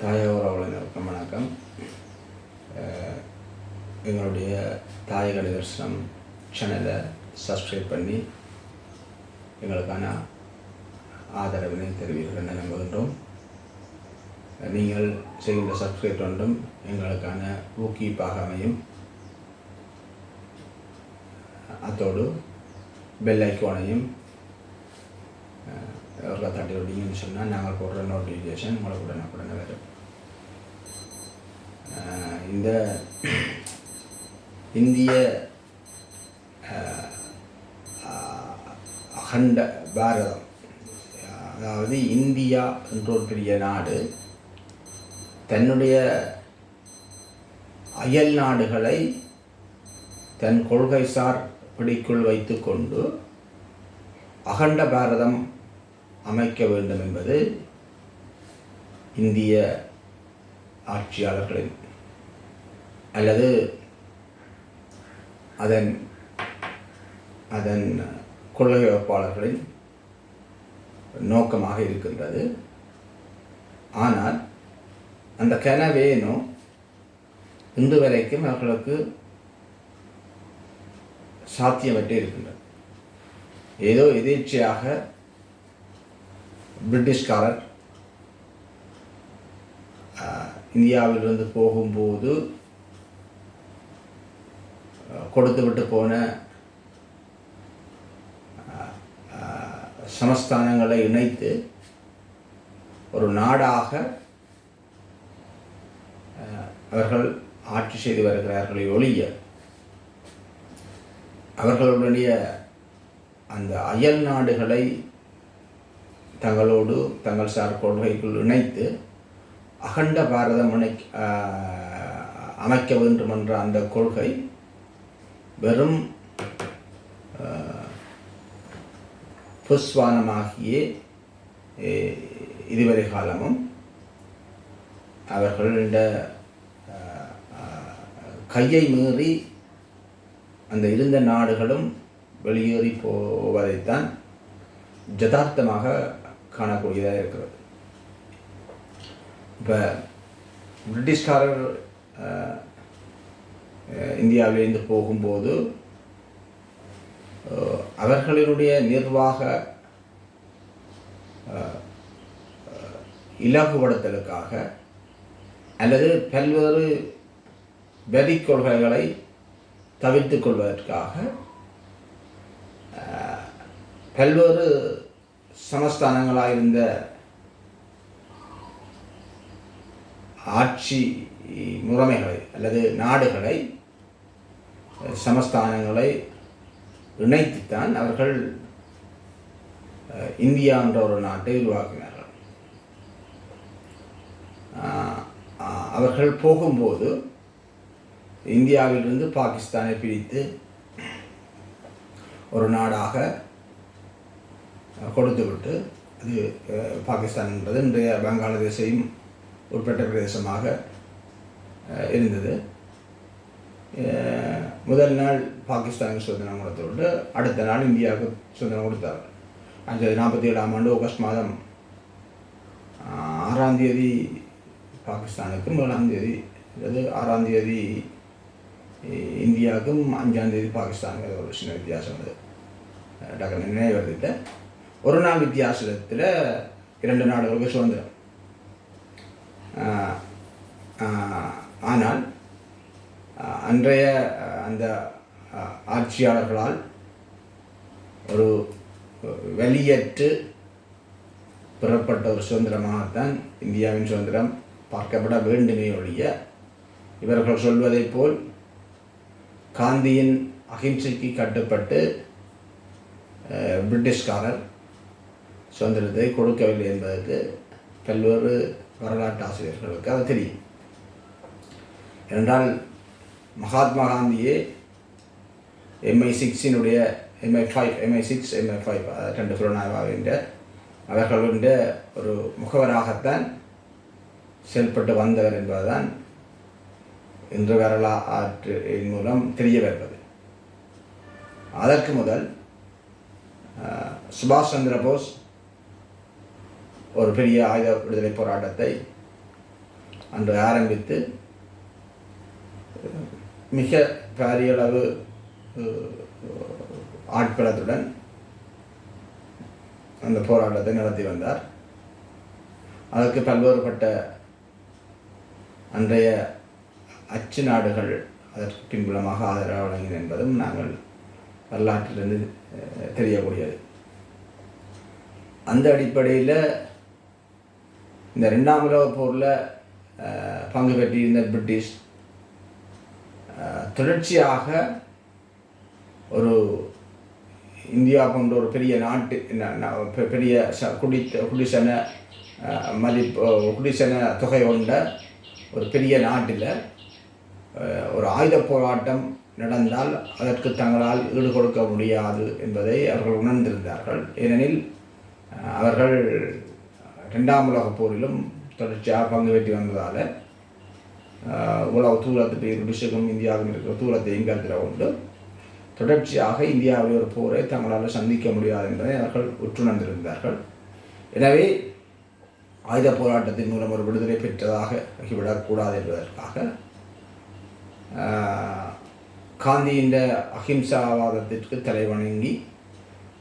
தாய உறவுகளுக்கும் வணக்கம். எங்களுடைய தாயக நிதர்சனம் சேனலை சப்ஸ்கிரைப் பண்ணி எங்களுக்கான ஆதரவினை தெரிவிக்கிறேன் நம்புகின்றோம். நீங்கள் செய்கின்ற சப்ஸ்கிரைப் ஒன்றும் எங்களுக்கான ஊக்குவிப்பாக அமையும். அத்தோடு பெல் ஐக்கோனையும் ஒரு தட்டி விட்டீங்கன்னு சொன்னால் நாங்கள் போடுற நோட்டிஃபிகேஷன் உங்களுக்கு உடனுக்குடனே வரும். இந்த இந்திய அகண்ட பாரதம் அதாவது இந்தியா என்ற ஒரு பெரிய நாடு தன்னுடைய அயல் நாடுகளை தன் கொள்கைசார் பிடிக்குள் வைத்துக்கொண்டு அகண்ட பாரதம் அமைக்க வேண்டும் என்பது இந்திய ஆட்சியாளர்களின் அல்லது அதன் அதன் கொள்கை வகுப்பாளர்களின் நோக்கமாக இருக்கின்றது. ஆனால் அந்த கனவேனோ இன்று வரைக்கும் அவர்களுக்கு சாத்தியமற்றே இருக்கின்றது ஏதோ எதேச்சையாக பிரிட்டிஷ்காரர் இந்தியாவில் இந்தியாவிலிருந்து போகும்போது கொடுத்துவிட்டு கொடுத்து விட்டு போன சமஸ்தானங்களை இணைத்து ஒரு நாடாக அவர்கள் ஆட்சி செய்து வருகிறார்களே ஒழிய அவர்களுடைய அந்த அயல் நாடுகளை தங்களோடு தங்கள் சார் கொள்கைக்குள் இணைத்து அகண்ட பாரதம் அணை அமைக்க வேண்டும் என்ற அந்த கொள்கை வெறும் புஸ்வானமாகியே இதுவரை காலமும் அவர்களுடைய கையை மீறி அந்த இருந்த நாடுகளும் வெளியேறி போவதைத்தான் ஜதார்த்தமாக காணக்கூடியதாக இருக்கிறது. இப்போ பிரிட்டிஷ்காரர் அஹ், இந்தியாவிலிருந்து போகும்போது அவர்களினுடைய நிர்வாக இலகுபடுத்தலுக்காக அல்லது பல்வேறு வெறி கொள்கைகளை தவிர்த்து கொள்வதற்காக பல்வேறு சமஸ்தானங்களாக இருந்த ஆட்சி முறைமைகளை அல்லது நாடுகளை சமஸ்தானங்களை இணைத்துத்தான் அவர்கள் இந்தியா என்ற ஒரு நாட்டை உருவாக்கினார்கள். அவர்கள் போகும்போது இந்தியாவிலிருந்து பாகிஸ்தானை பிரித்து ஒரு நாடாக கொடுத்துவிட்டு அது பாகிஸ்தான் என்பது இன்றைய வங்காளதேசையும் உட்பட்ட பிரதேசமாக இருந்தது. முதல் நாள் பாகிஸ்தானுக்கு சுதந்திரம் கொடுத்துவிட்டு அடுத்த நாள் இந்தியாவுக்கு சுதந்திரம் கொடுத்தார்கள் அஞ்சு நாற்பத்தி ஏழாம் ஆண்டு ஆகஸ்ட் மாதம் ஆறாம் தேதி பாகிஸ்தானுக்கும் ஏழாம் தேதி அதாவது ஆறாம் தேதி இந்தியாவுக்கும் அஞ்சாம் தேதி பாகிஸ்தானுக்கு ஒரு சின்ன வித்தியாசம் அது. அஹ் டக்குனு நினைவருதில்லை ஒரு நாள் வித்தியாசத்தில் இரண்டு நாடுகளுக்கு சுதந்திரம். ஆனால் அன்றைய அந்த ஆட்சியாளர்களால் ஒரு வெளியேற்று பெறப்பட்ட ஒரு சுதந்திரமாகத்தான் இந்தியாவின் சுதந்திரம் பார்க்கப்பட வேண்டுமே ஒழிய இவர்கள் சொல்வதைப் போல் காந்தியின் அகிம்சைக்கு கட்டுப்பட்டு பிரிட்டிஷ்காரர் சுதந்திரத்தை கொடுக்கவில்லை என்பதற்கு பல்வேறு வரலாற்று ஆசிரியர்களுக்கு அது தெரியும். என்றால் மகாத்மா காந்தியே MI சிக்ஸினுடைய MI five MI six MI five ரெண்டு புலனாய்வாகின்ற அவர்களுடைய ஒரு முகவராகத்தான் செயல்பட்டு வந்தவர் என்பதுதான் இன்று வரலாற்றின் மூலம் தெரிய வருவது அதற்கு முதல் சுபாஷ் சந்திர போஸ் ஒரு பெரிய ஆயுத விடுதலை போராட்டத்தை அன்று ஆரம்பித்து மிக பாரியளவு ஆட்களத்துடன் ஆட்பலத்துடன் அந்த போராட்டத்தை நடத்தி வந்தார். அதற்கு பல்வேறுபட்ட அன்றைய அச்சு நாடுகள் அதற்கு பின்புலமாக ஆதரவு வழங்கின என்பதும் நாங்கள் வரலாற்றிலிருந்து தெரியக்கூடியது. அந்த அடிப்படையில் இந்த ரெண்டாம் உலக போரில் பங்கு பெற்றிருந்த பிரிட்டிஷ் தொடர்ச்சியாக ஒரு இந்தியா போன்ற ஒரு பெரிய நாட்டு பெரிய ச குடி குடிசன மதிப்பு குடிசன தொகை கொண்ட ஒரு பெரிய நாட்டில் ஒரு ஆயுத போராட்டம் நடந்தால் அதற்கு தங்களால் ஈடு கொடுக்க முடியாது என்பதை அவர்கள் உணர்ந்திருந்தார்கள். ஏனெனில் அவர்கள் ரெண்டாம் உலகப் போரிலும் தொடர்ச்சியாக பங்கு பெற்றி வந்ததால் உலக தூரத்துக்கு பிரிட்டிஷுக்கும் இந்தியாவுக்கும் இருக்கிற தூரத்தை கருத்தில் உண்டு தொடர்ச்சியாக இந்தியாவில் ஒரு போரை தங்களால் சந்திக்க முடியாது என்பதை அவர்கள் உற்றுணர்ந்திருந்தார்கள். எனவே ஆயுத போராட்டத்தின் மூலம் ஒரு விடுதலை பெற்றதாக ஆகிவிடக்கூடாது என்பதற்காக காந்தியின் அஹிம்சாவாதத்திற்கு தலைவணங்கி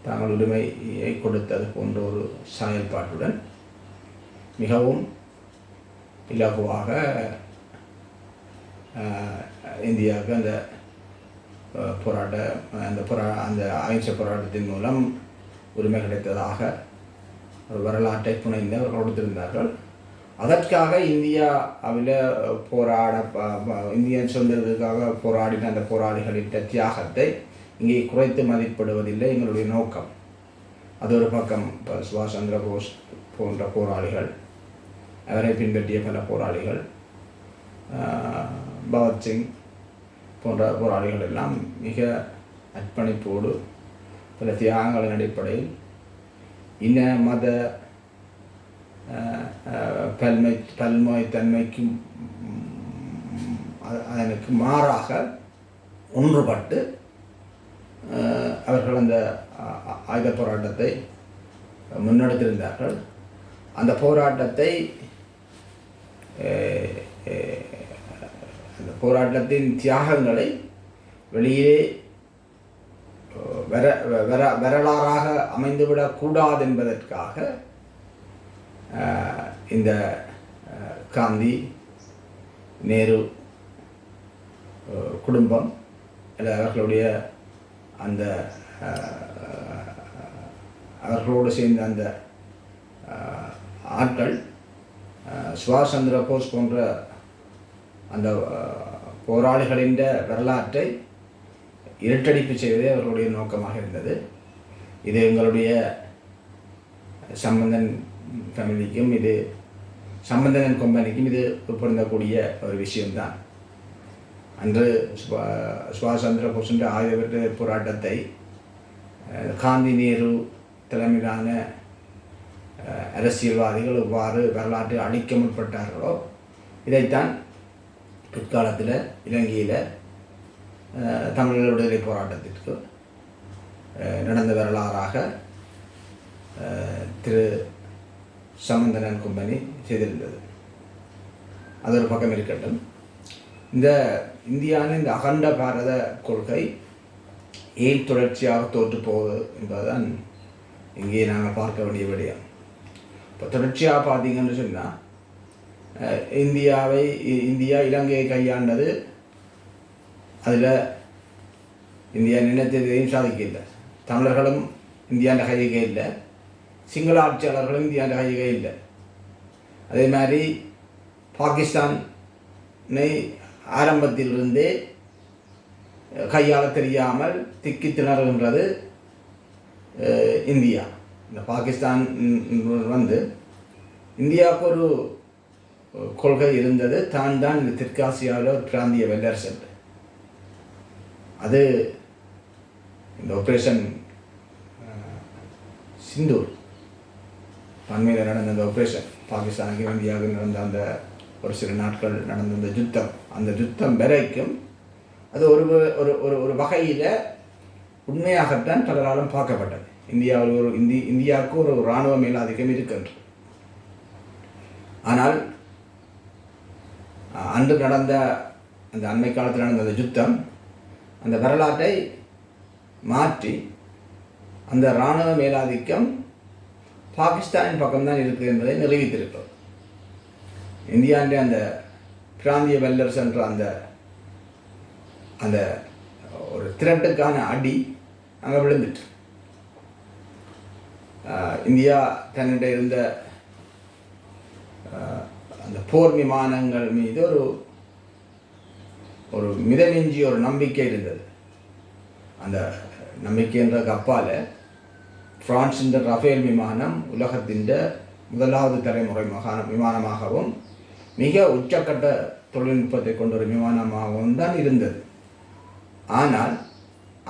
தாங்கள் உரிமையை கொடுத்தது போன்ற ஒரு செயல்பாட்டுடன் மிகவும் இலகுவாக இந்தியாவுக்கு அந்த போராட்ட அந்த போரா அந்த அகிம்சை போராட்டத்தின் மூலம் உரிமை கிடைத்ததாக ஒரு வரலாற்றை புனைந்து கொடுத்திருந்தார்கள். அதற்காக இந்தியாவில் போராட இந்தியன் சுதந்திரத்துக்காக போராடின அந்த போராளிகளின் தியாகத்தை இங்கே குறைத்து மதிப்பிடுவதில்லை எங்களுடைய நோக்கம். அது ஒரு பக்கம் இப்போ சுபாஷ் சந்திர போஸ் போன்ற போராளிகள் அவரை பின்பற்றிய பல போராளிகள் பகத்சிங் போன்ற போராளிகள் எல்லாம் மிக அர்ப்பணிப்போடு பல தியாகங்களின் அடிப்படையில் இன மத ஆஹ், பல்மை பல்மைத்தன்மைக்கும் ம், அதனுக்கு மாறாக ஒன்றுபட்டு அவர்கள் அந்த ஆயுத போராட்டத்தை முன்னெடுத்திருந்தார்கள் அந்த போராட்டத்தை அந்த போராட்டத்தின் தியாகங்களை வெளியே வர வர வரலாறாக அமைந்துவிடக்கூடாது என்பதற்காக இந்த காந்தி நேரு குடும்பம் அல்லது அவர்களுடைய அந்த அவர்களோடு சேர்ந்த அந்த ஆட்கள் சுபாஷ் சந்திர போஸ் போன்ற அந்த போராளிகளின் வரலாற்றை இருட்டடிப்பு செய்வதே அவர்களுடைய நோக்கமாக இருந்தது. இது எங்களுடைய சம்பந்தன் ஃபேமிலிக்கும் இது சம்பந்தன் கம்பெனிக்கும் இது பொருந்தக்கூடிய ஒரு விஷயம்தான். அன்று சுபா சுபாஷ் சந்திர போஸின் ஆயுத போராட்டத்தை காந்தி நேரு தலைமையிலான அரசியல்வாதிகள் எவ்வாறு வரலாற்றை அழிக்க முற்பட்டார்களோ இதைத்தான் பிற்காலத்தில் இலங்கையில் தமிழர் விடுதலை போராட்டத்திற்கு நடந்த வரலாறாக திரு சமந்தனன் கும்பனி செய்திருந்தது. அது ஒரு பக்கம் இருக்கட்டும். இந்த இந்தியாவின் இந்த அகண்ட பாரத கொள்கை ஏன் தொடர்ச்சியாக தோற்று போகுது என்பதுதான் இங்கே நாங்கள் பார்க்க வேண்டிய விடயம். இப்போ தொடர்ச்சியாக பார்த்தீங்கன்னு சொன்னால் இந்தியாவை இந்தியா இலங்கையை கையாண்டது அதில் இந்தியா நினைத்ததையும் சாதிக்கல தமிழர்களும் இந்தியாண்ட கையிகை இல்லை. சிங்கள ஆட்சியாளர்களும் இந்தியாண்ட கையிகை இல்லை. அதே மாதிரி பாகிஸ்தானை ஆரம்பத்திலிருந்தே கையாள தெரியாமல் திக்கி திணறுகின்றது இந்தியா. இந்த பாகிஸ்தான் வந்து இந்தியாவுக்கு ஒரு கொள்கை இருந்தது. தான் தான் இந்த தெற்காசியாவில் ஒரு பிராந்திய வல்லரசு அது இந்த ஆப்ரேஷன் சிந்தூர். அண்மையில் நடந்த அந்த ஆப்ரேஷன் பாகிஸ்தானுக்கு இந்தியாவுக்கு நடந்த அந்த ஒரு சில நாட்கள் நடந்த அந்த யுத்தம். அந்த யுத்தம் வரைக்கும் அது ஒரு ஒரு ஒரு ஒரு வகையில் உண்மையாகத்தான் பலராலும் பார்க்கப்பட்டது. இந்தியாவில் ஒரு இந்தி இந்தியாவுக்கு ஒரு இராணுவ மேலாதிக்கம் இருக்கின்றது. ஆனால் அன்று நடந்த அந்த அண்மை காலத்தில் நடந்த அந்த யுத்தம் அந்த வரலாற்றை மாற்றி அந்த இராணுவ மேலாதிக்கம் பாகிஸ்தானின் பக்கம்தான் இருக்குது என்பதை நிரூபித்திருக்கிறது. இந்தியாண்டே அந்த பிராந்திய வெல்லர்ஸ் என்ற அந்த அந்த ஒரு திரட்டுக்கான அடி அங்கே விழுந்துட்டு. இந்தியா தன்னிட இருந்த அந்த போர் விமானங்கள் மீது ஒரு ஒரு மிதமிஞ்சி ஒரு நம்பிக்கை இருந்தது. அந்த நம்பிக்கைன்ற கப்பால் பிரான்ஸின் ரஃபேல் விமானம் உலகத்தின் முதலாவது தலைமுறை மகான விமானமாகவும் மிக உச்சக்கட்ட தொழில்நுட்பத்தை கொண்ட ஒரு விமானமாகவும் தான் இருந்தது. ஆனால்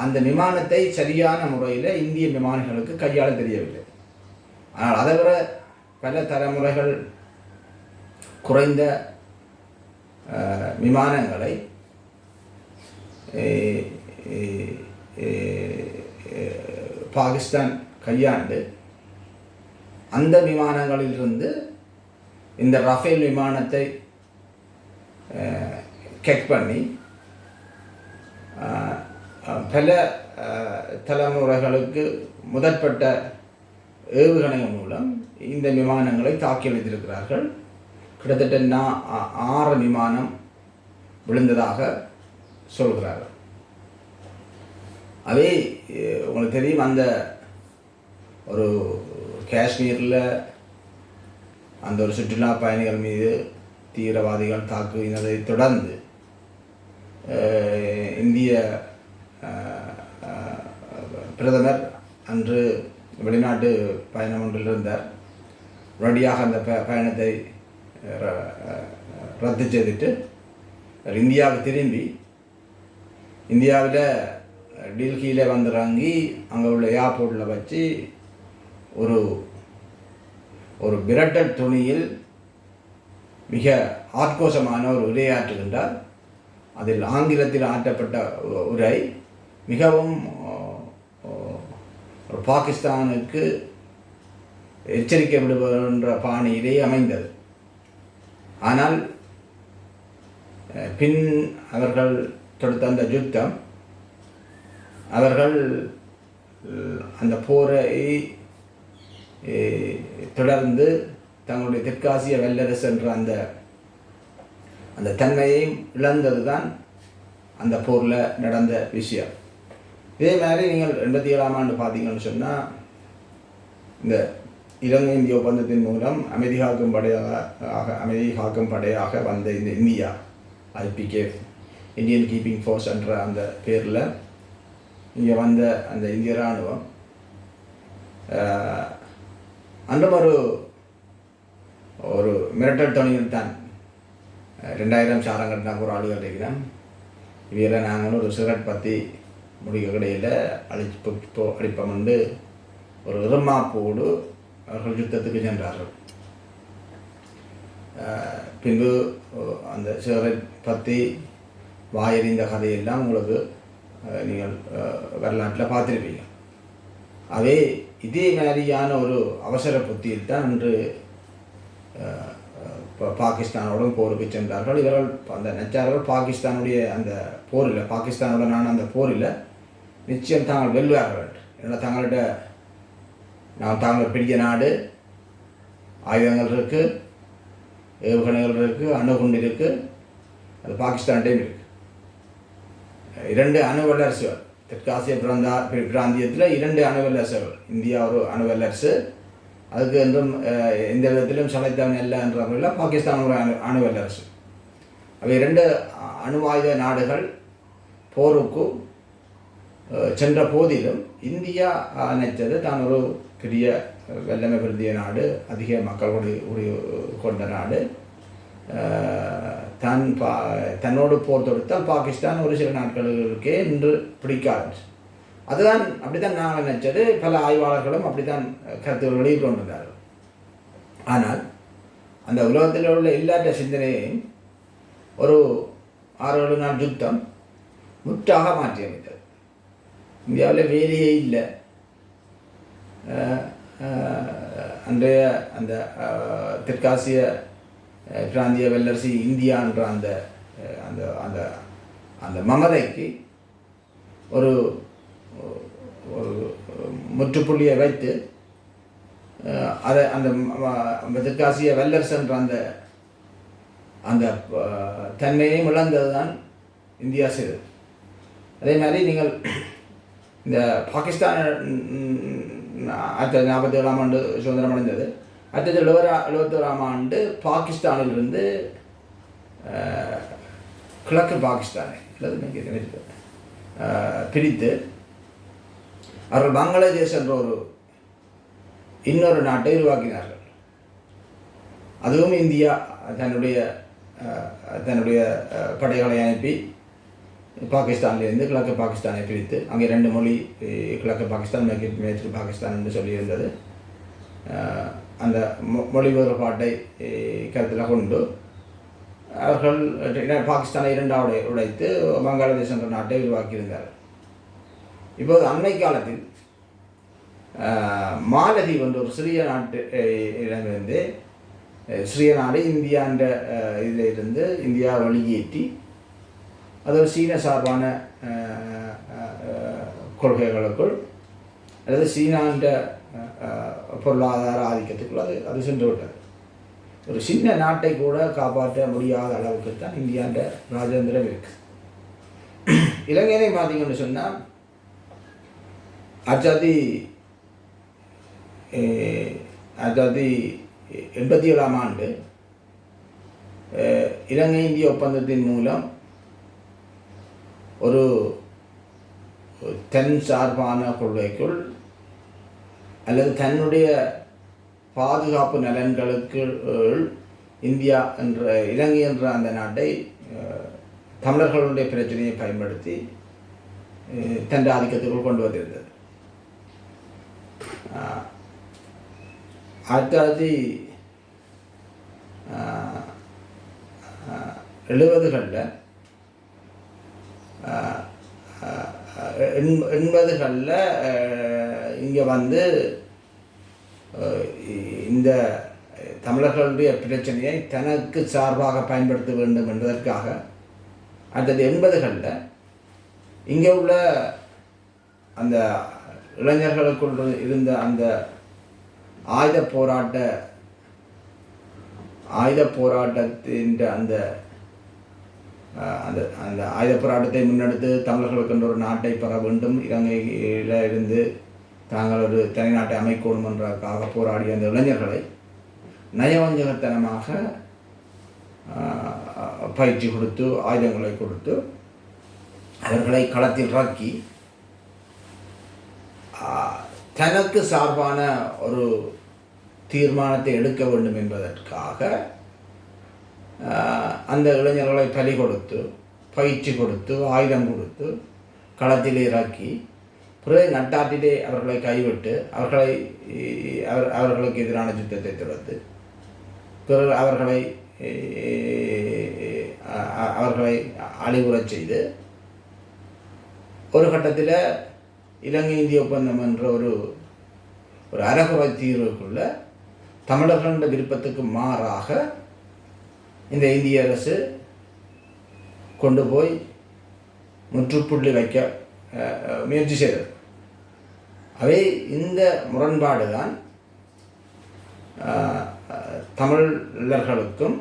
அந்த விமானத்தை சரியான முறையில் இந்திய விமானிகளுக்கு கையாள தெரியவில்லை. ஆனால் அதை விட பல தலைமுறைகள் குறைந்த விமானங்களை பாகிஸ்தான் கையாண்டு அந்த விமானங்களிலிருந்து இந்த ரஃபேல் விமானத்தை கெக் பண்ணி பல தலைமுறைகளுக்கு முதற்பட்ட ஏவுகணைகள் மூலம் இந்த விமானங்களை தாக்கி அளித்திருக்கிறார்கள் கிட்டத்தட்ட நா- ஆறு விமானம் விழுந்ததாக சொல்கிறார்கள். அதே உங்களுக்கு தெரியும் அந்த ஒரு காஷ்மீரில் அந்த ஒரு சுற்றுலா பயணிகள் மீது தீவிரவாதிகள் தாக்குகினதை தொடர்ந்து இந்திய பிரதமர் அன்று வெளிநாட்டு பயணம் ஒன்றில் இருந்தார் உடனடியாக அந்த ப பயணத்தை ர- ரத்து செய்துட்டு இந்தியாவுக்கு திரும்பி இந்தியாவில் டெல்லியில் வந்து இறங்கி அங்கே உள்ள ஏர்போர்ட்டில் வச்சு ஒரு ஒரு விரட்டல் துணியில் மிக ஆத்கோஷமான ஒரு உரையாற்றுகின்றார். அதில் ஆங்கிலத்தில் ஆற்றப்பட்ட உரை மிகவும் பாகிஸ்தானுக்கு எச்சரிக்கை விடுகின்ற பாணியிலே அமைந்தது. ஆனால் பின் அவர்கள் தொடுத்த அந்த யுத்தம் அவர்கள் அந்த போரை தொடர்ந்து தங்களுடைய தெற்காசிய வல்லரசு என்ற அந்த அந்த தன்மையை இழந்தது தான் அந்த போரில் நடந்த விஷயம். இதே மாதிரி நீங்கள் எண்பத்தி ஏழாம் ஆண்டு பார்த்தீங்கன்னு சொன்னால் இந்த இலங்கை இந்திய ஒப்பந்தத்தின் மூலம் அமைதி காக்கும் படையாக அமைதி காக்கும் படையாக வந்த இந்த India IPK Indian keeping force என்ற அந்த பேரில் இங்கே வந்த அந்த இந்திய இராணுவம் ஆஹ், அன்றும் ஒரு ஒரு மிரட்டல் தொணியில் தான் ரெண்டாயிரம் சாரம் கட்டினா ஒரு ஆளுகள் இருக்கிறேன். இவையில் நாங்களும் ஒரு சிகரெட் பற்றி முடிக்க கடையில் அழைச்சி போ அடிப்பம் வந்து ஒரு இருமாப்போடு அவர்கள் யுத்தத்துக்கு சென்றார்கள். பின்பு அந்த சிவரை பற்றி வாயறிந்த கதையெல்லாம் உங்களுக்கு நீங்கள் வரலாற்றில் பார்த்துருப்பீங்க. அதே இதே மாதிரியான ஒரு அவசர புத்தியில் தான் இன்று பாகிஸ்தானோடும் போருக்கு சென்றார்கள். இவர்கள் அந்த நச்சார்கள் பாகிஸ்தானுடைய அந்த போரில் பாகிஸ்தானுடனான அந்த போரில் நிச்சயம் தாங்கள் வெல்வார்கள் ஏன்னா தங்கள்கிட்ட நான் தாங்கள் பெரிய நாடு ஆயுதங்கள் இருக்குது ஏவுகணைகள் இருக்குது அணுகுண்டு இருக்குது அது பாகிஸ்தான்டையும் இருக்குது இரண்டு அணு வல்லரசுகள் தெற்காசிய பிராந்தா பிராந்தியத்தில் இரண்டு அணு வல்லரசுகள் இந்தியா ஒரு அணு வல்லரசு அதுக்கு என்றும் எந்த விதத்திலும் சளைத்தவன் இல்லை என்ற முறையில் பாகிஸ்தான் ஒரு அணு அணு வல்லரசு அவை இரண்டு அணுவாயுத நாடுகள் போருக்கு சென்ற போதிலும் இந்தியா நினைத்தது தான் ஒரு பெரிய வெள்ளமை வல்லமை நாடு அதிக மக்கள் கொடி உடைய கொண்ட நாடு. தன் பா தன்னோடு போர் தொடுத்தால் பாகிஸ்தான் ஒரு சில நாட்களுக்கே இன்று பிடிக்காது. அதுதான் அப்படித்தான் நாங்கள் நினைச்சது. பல ஆய்வாளர்களும் அப்படித்தான் கருத்துக்கள் வெளியிட்டு கொண்டிருந்தார்கள் ஆனால் அந்த உலகத்தில் உள்ள எல்லாற்ற சிந்தனையையும் ஒரு ஆறு ஏழு நாள் யுத்தம் முற்றாக மாற்றியமைத்தது. இந்தியாவில் வேலையே இல்லை. அஹ், அன்றைய அந்த தெற்காசிய பிராந்திய வல்லரசி இந்தியான்ற அந்த அந்த அந்த அந்த மமதைக்கு ஒரு ஒரு முற்றுப்புள்ளியை வைத்து அதை அந்த தெற்காசிய வல்லரசுன்ற அந்த அந்த தன்மையையும் இழந்தது தான் இந்தியா செய்தது அதே மாதிரி நீங்கள் இந்த பாகிஸ்தான் அடுத்த நாற்பத்தி ஏழாம் ஆண்டு சுதந்திரம் அடைந்தது. அடுத்தது எழுபதா எழுபத்தோராம் ஆண்டு பாகிஸ்தானிலிருந்து கிழக்கு பாகிஸ்தானை அல்லது பிரித்து அவர்கள் பங்களாதேஷ் என்ற ஒரு இன்னொரு நாட்டை உருவாக்கினார்கள். அதுவும் இந்தியா தன்னுடைய தன்னுடைய படைகளை அனுப்பி பாகிஸ்தான்லேருந்து கிழக்கு பாகிஸ்தானை பிரித்து அங்கே ரெண்டு மொழி கிழக்கு பாகிஸ்தான் மேற்கு மேற்கு பாகிஸ்தான் என்று சொல்லியிருந்தது. அந்த மொ- மொழி வேறுபாட்டை கருத்தில் கொண்டு அவர்கள் பாகிஸ்தானை இரண்டாவது உடைத்து பங்களாதேஷ் என்ற நாட்டை உருவாக்கியிருந்தார்கள் இப்போது அண்மை காலத்தில் அஹ், மாலதீவ் என்ற ஒரு சிறிய நாட்டு இடமிருந்து சிறிய நாடு இந்தியா என்ற இதிலிருந்து இதில் இருந்து இந்தியா வழியேற்றி அதாவது சீன சார்பான கொள்கைகளுக்குள் அல்லது சீனாண்ட பொருளாதார ஆதிக்கத்துக்குள் அது அது சென்று விட்டது ஒரு சின்ன நாட்டை கூட காப்பாற்ற முடியாத அளவுக்கு தான் இந்தியாண்ட ராஜேந்திரம் இருக்கு. இலங்கையை பார்த்தீங்கன்னு சொன்னால் ஆச்சாதி ஆச்சாதி எண்பத்தி ஏழாம் ஆண்டு இலங்கை இந்திய ஒப்பந்தத்தின் மூலம் ஒரு தென் சார்பான கொள்கைக்குள் அல்லது தன்னுடைய பாதுகாப்பு நலன்களுக்கு இந்தியா என்ற இலங்கை என்ற அந்த நாட்டை தமிழர்களுடைய பிரச்சனையை பயன்படுத்தி தன் ஆதிக்கத்துக்குள் கொண்டு வந்திருந்தது. ஆயிரத்தி தொள்ளாயிரத்தி எழுபதுகளில் எண்பதுகளில் இங்கே வந்து இந்த தமிழர்களுடைய பிரச்சனையை தனக்கு சார்பாக பயன்படுத்த வேண்டும் என்பதற்காக அடுத்தது எண்பதுகளில் இங்கே உள்ள அந்த இளைஞர்களுக்குள் இருந்த அந்த ஆயுத போராட்ட ஆயுத போராட்டத்தின் அந்த அந்த அந்த ஆயுத போராட்டத்தை முன்னெடுத்து தமிழர்களுக்கு என்ற ஒரு நாட்டை பெற வேண்டும். இலங்கையில் இருந்து தாங்கள் ஒரு தனி நாட்டை அமைக்கணும் என்றக்காக போராடிய அந்த இளைஞர்களை நயவஞ்சகத்தனமாக பயிற்சி கொடுத்து ஆயுதங்களை கொடுத்து அவர்களை களத்தில் இறக்கி தனக்கு சார்பான ஒரு தீர்மானத்தை எடுக்க வேண்டும் என்பதற்காக அந்த இளைஞர்களை பலி கொடுத்து பயிற்சி கொடுத்து ஆயுதம் கொடுத்து களத்தில் இறக்கி பிறகு நட்டாட்டிலே அவர்களை கைவிட்டு அவர்களை அவர் அவர்களுக்கு எதிரான யுத்தத்தை தொடர்ந்து பிறகு அவர்களை அவர்களை அழிவுறச் செய்து ஒரு கட்டத்தில் இலங்கை இந்திய ஒப்பந்தம் என்ற ஒரு ஒரு அரகுறை தீர்வுக்குள்ள தமிழர்களின் விருப்பத்துக்கு மாறாக இந்த இந்திய அரசு கொண்டு போய் முற்றுப்புள்ளி வைக்க முயற்சி செய்தது. அவை இந்த முரண்பாடு தான் தமிழர்களுக்கும்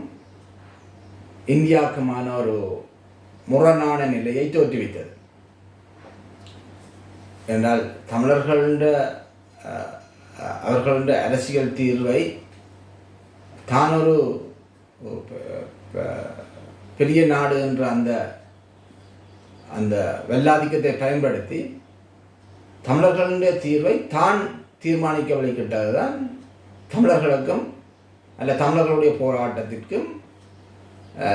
இந்தியாவுக்குமான ஒரு முரணான நிலையை தோற்றுவித்தது. என்றால் தமிழர்களுடைய அவர்களுடைய அரசியல் தீர்வை தான் ஒரு பெரிய நாடு என்ற அந்த அந்த வெள்ளாதிக்கத்தை பயன்படுத்தி தமிழர்களுடைய தீர்வை தான் தீர்மானிக்க வழிகிட்டது தான் தமிழர்களுக்கும் அல்ல தமிழர்களுடைய போராட்டத்திற்கும்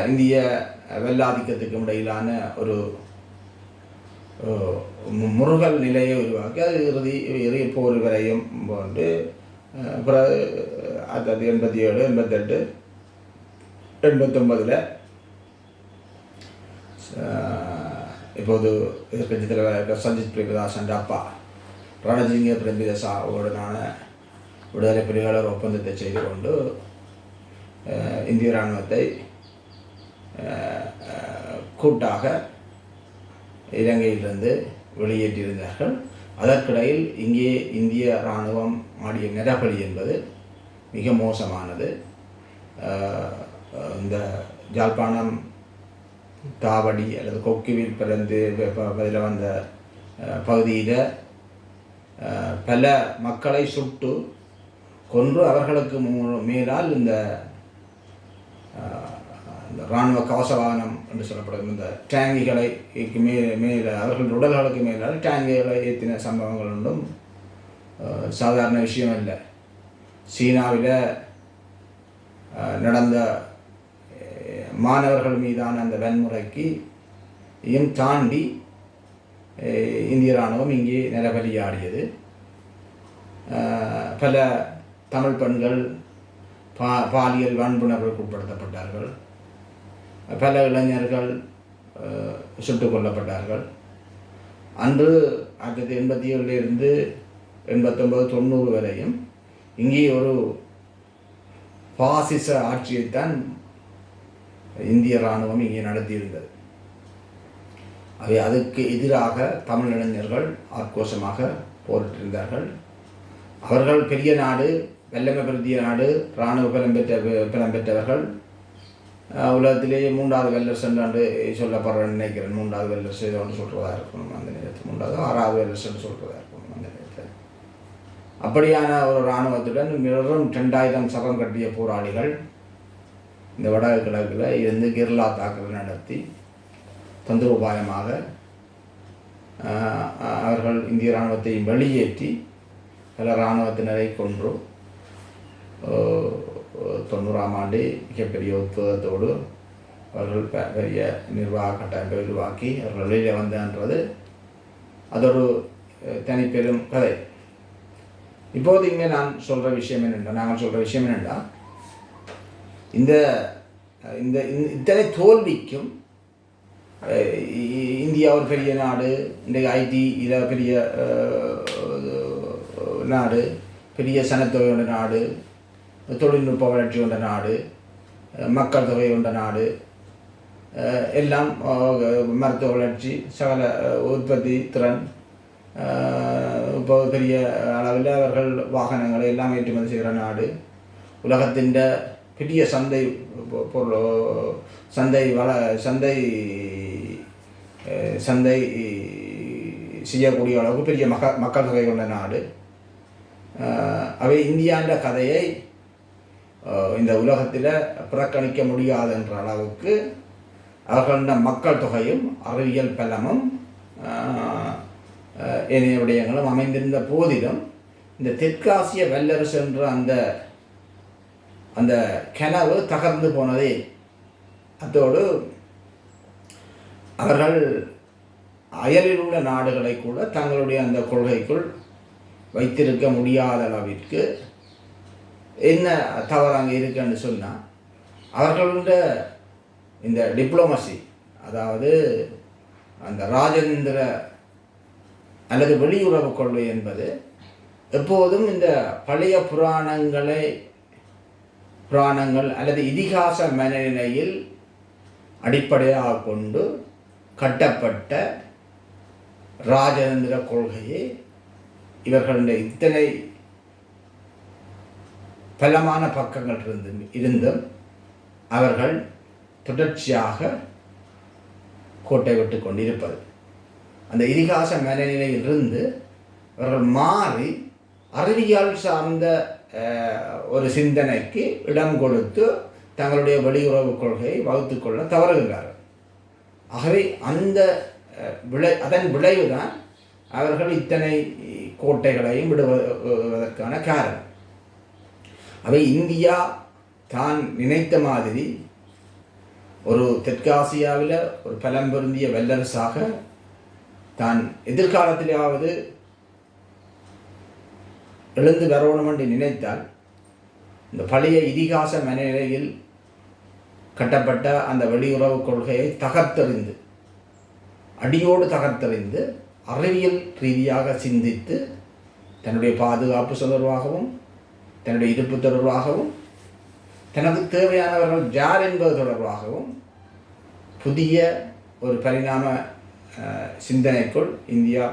இந்திய வெள்ளாதிக்கத்துக்கும் இடையிலான ஒரு முருகல் நிலையை உருவாக்கி அது இறுதி இறுதி போர் வரையும் போன்று பிறகு அது எண்பத்தி ஏழு எண்பத்தெட்டு எண்பத்தொம்பதில் இப்போது எதிர்கட்சி தலைவராக இருக்கிற சஞ்சித் பிரேமதாசன் அப்பா ரணஜிங்க பிரேமதாசாவுடனான விடுதலை புலிகளர் ஒப்பந்தத்தை செய்து கொண்டு இந்திய இராணுவத்தை கூட்டாக இலங்கையிலிருந்து வெளியேற்றியிருந்தார்கள் அதற்கிடையில் இங்கே இந்திய இராணுவம் ஆடிய நிரபலி என்பது மிக மோசமானது இந்த ஜாழ்ப்பாணம் தாவடி அல்லது கொக்குவில் பிறந்து பதில் வந்த பகுதியில் பல மக்களை சுட்டு கொன்று அவர்களுக்கு மேலால் இந்த அஹ், இந்த இராணுவ கவசவாகனம் என்று சொல்லப்படும் இந்த டேங்கிகளை மே மேல அவர்கள் உடல்களுக்கு மேலால் டேங்கிகளை ஏற்றின சம்பவங்கள் ஒன்றும் சாதாரண விஷயம் இல்லை சீனாவில் நடந்த மாணவர்கள் மீதான அந்த வன்முறைக்கு இதையும் தாண்டி இந்திய இராணுவம் இங்கே நிலவலியாடியது பல தமிழ் பெண்கள் பா பாலியல் வன்புணர்வுக்கு உட்படுத்தப்பட்டார்கள். பல இளைஞர்கள் அஹ், சுட்டுக் கொல்லப்பட்டார்கள். அன்று ஆயிரத்தி தொள்ளாயிரத்தி எண்பத்தி ஏழுலேருந்து எண்பத்தொம்பது தொண்ணூறு வரையும் இங்கே ஒரு பாசிச ஆட்சியைத்தான் இந்திய இராணுவம் இங்கே நடத்தியிருந்தது. அவை அதுக்கு எதிராக தமிழ் இளைஞர்கள் ஆக்ரோஷமாக போரிட்டிருந்தார்கள். அவர்கள் பெரிய நாடு வெள்ளமை பெருந்திய நாடு இராணுவ பலம் பெற்ற பலம் பெற்றவர்கள். உலகத்திலேயே மூன்றாவது வல்லரசு என்று சொல்லப்படுறேன் நினைக்கிறேன். மூன்றாவது வல்லரசு ஏதோ ஒன்று சொல்கிறதா இருக்கணும் அந்த நேரத்தில். மூன்றாவது ஆறாவது வல்லரசுன்னு சொல்கிறதா இருக்கணும் அந்த நேரத்தில். அப்படியான ஒரு இராணுவத்துடன் வெறும் ரெண்டாயிரம் சபம் கட்டிய போராளிகள் இந்த வடக்கு கிழக்கில் இருந்து கெர்லா தாக்குதல் நடத்தி தந்திரோபாயமாக அவர்கள் இந்திய இராணுவத்தை வெளியேற்றி பல இராணுவத்தினரை கொன்று தொண்ணூறாம் ஆண்டு மிகப்பெரிய உத்வேகத்தோடு அவர்கள் பெ- பெரிய நிர்வாக கட்டமைப்பை உருவாக்கி அவர்கள் வெளியில் வந்தன்றது அது ஒரு தனிப்பெரும் கதை. இப்போது இங்கே நான் சொல்கிற விஷயம் என்னென்னா நாங்கள் சொல்கிற விஷயம் என்னென்னா இந்த இந்த இத்தனை தோல்விக்கும் இந்தியா ஒரு பெரிய நாடு இன்றைக்கு ஐடி இதில் பெரிய நாடு பெரிய சனத்தொகை கொண்ட நாடு தொழில்நுட்ப வளர்ச்சி கொண்ட நாடு மக்கள் தொகை கொண்ட நாடு எல்லாம் மருத்துவ வளர்ச்சி சகல உற்பத்தி திறன் இப்போ பெரிய அளவில் அவர்கள் வாகனங்களை எல்லாம் ஏற்றுமதி செய்கிற நாடு உலகத்தின் பெரிய சந்தை பொருளோ சந்தை வள சந்தை சந்தை செய்யக்கூடிய அளவுக்கு பெரிய மக மக்கள் தொகை கொண்ட நாடு. அவை இந்தியான்ற கதையை இந்த உலகத்தில் புறக்கணிக்க முடியாதுன்ற அளவுக்கு அவர்கள மக்கள் தொகையும் அறிவியல் பலமும் அஹ், ஏனைய விடயங்களும் அமைந்திருந்த போதிலும் இந்த தெற்காசிய வல்லரசு என்ற அந்த அந்த கனவு தகர்ந்து போனதே. அத்தோடு அவர்கள் அயலில் உள்ள நாடுகளை கூட தங்களுடைய அந்த கொள்கைக்குள் வைத்திருக்க முடியாத அளவிற்கு என்ன தவறு அங்கே இருக்குன்னு சொன்னால் அவர்களுடைய இந்த டிப்ளமசி அதாவது அந்த ராஜேந்திர அல்லது வெளியுறவு கொள்கை என்பது எப்போதும் இந்த பழைய புராணங்களை புராணங்கள் அல்லது இதிகாச மனநிலையில் அடிப்படையாக கொண்டு கட்டப்பட்ட ராஜேந்திர கொள்கையை இவர்களுடைய இத்தனை பலமான பக்கங்கள் இருந்து இருந்தும் அவர்கள் தொடர்ச்சியாக கோட்டை விட்டு கொண்டிருப்பது. அந்த இதிகாச மனநிலையிலிருந்து அவர்கள் மாறி அறிவியல் சார்ந்த ஒரு சிந்தனைக்கு இடம் கொடுத்து தங்களுடைய வெளியுறவு கொள்கையை வகுத்து கொள்ள தவறுகிறார்கள் ஆகவே அந்த விளை அதன் விளைவுதான் அவர்கள் இத்தனை கோட்டைகளையும் விடுவதற்கான காரணம். அவை இந்தியா தான் நினைத்த மாதிரி ஒரு தெற்காசியாவில் ஒரு பலம் பொருந்திய வல்லரசாக தான் எதிர்காலத்திலாவது எழுந்து வரணும் என்று நினைத்தால் இந்த பழைய இதிகாச மனநிலையில் கட்டப்பட்ட அந்த வெளியுறவு கொள்கையை தகர்த்தெறிந்து அடியோடு தகர்த்தெறிந்து அறிவியல் ரீதியாக சிந்தித்து தன்னுடைய பாதுகாப்பு தொடர்பாகவும் தன்னுடைய இருப்பு தொடர்பாகவும் தனது தேவையானவர்கள் யார் என்பது தொடர்பாகவும் புதிய ஒரு பரிணாம சிந்தனைக்குள் இந்தியா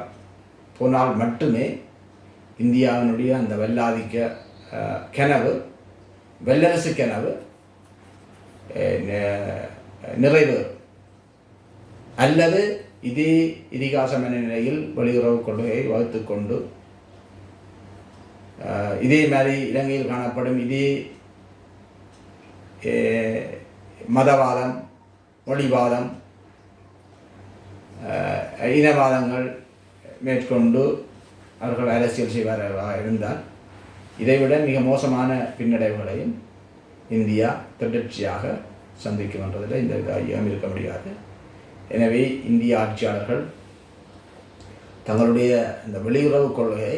போனால் மட்டுமே இந்தியாவினுடைய அந்த வல்லாதிக்க கனவு வல்லரசு கனவு அஹ், நிறைவேறும் அல்லது இதே இதிகாசம் இதிகாச மனநிலையில் வெளியுறவு கொள்கையை வகுத்து கொண்டு இதே மாதிரி இலங்கையில் காணப்படும் இதே மதவாதம் மொழிவாதம் இனவாதங்கள் மேற்கொண்டு அவர்கள் அரசியல் செய்வார்களாக இருந்தால் இதைவிட மிக மோசமான பின்னடைவுகளையும் இந்தியா தொடர்ச்சியாக சந்திக்கும் என்றதில் இந்த ஐயம் இருக்க முடியாது. எனவே இந்திய ஆட்சியாளர்கள் தங்களுடைய இந்த வெளியுறவு கொள்கையை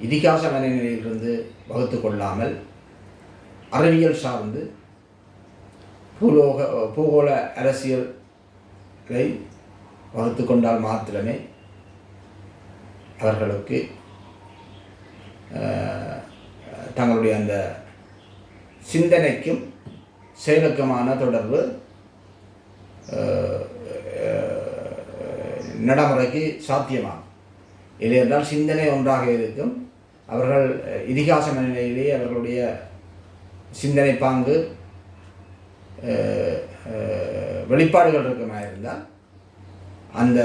இதிகாச மனநிலையிலிருந்து வகுத்து கொள்ளாமல் அறிவியல் சார்ந்து பூலோக பூகோள அரசியலை வகுத்து கொண்டால் மாத்திரமே அவர்களுக்கு தங்களுடைய அந்த சிந்தனைக்கும் செயலுக்குமான தொடர்பு நடைமுறைக்கு சாத்தியமாகும். இல்லையென்றால் சிந்தனை ஒன்றாக இருக்கும். அவர்கள் இதிகாச நிலையிலேயே அவர்களுடைய சிந்தனை பாங்கு வெளிப்பாடுகள் இருக்குமா இருந்தால் அந்த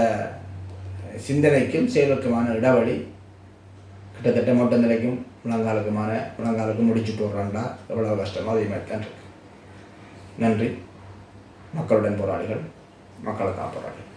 சிந்தனைக்கும் செயலுக்குமான இடைவெளி கிட்டத்தட்ட மொட்ட நிலைக்கும் முழங்காலுக்குமான முழங்காலுக்கும் முடிச்சு போடுறாண்டா எவ்வளோ கஷ்டமோ அதே மாதிரி தான் இருக்கு. நன்றி. மக்களுடன் போராளிகள் மக்களை காப்போராளிகள்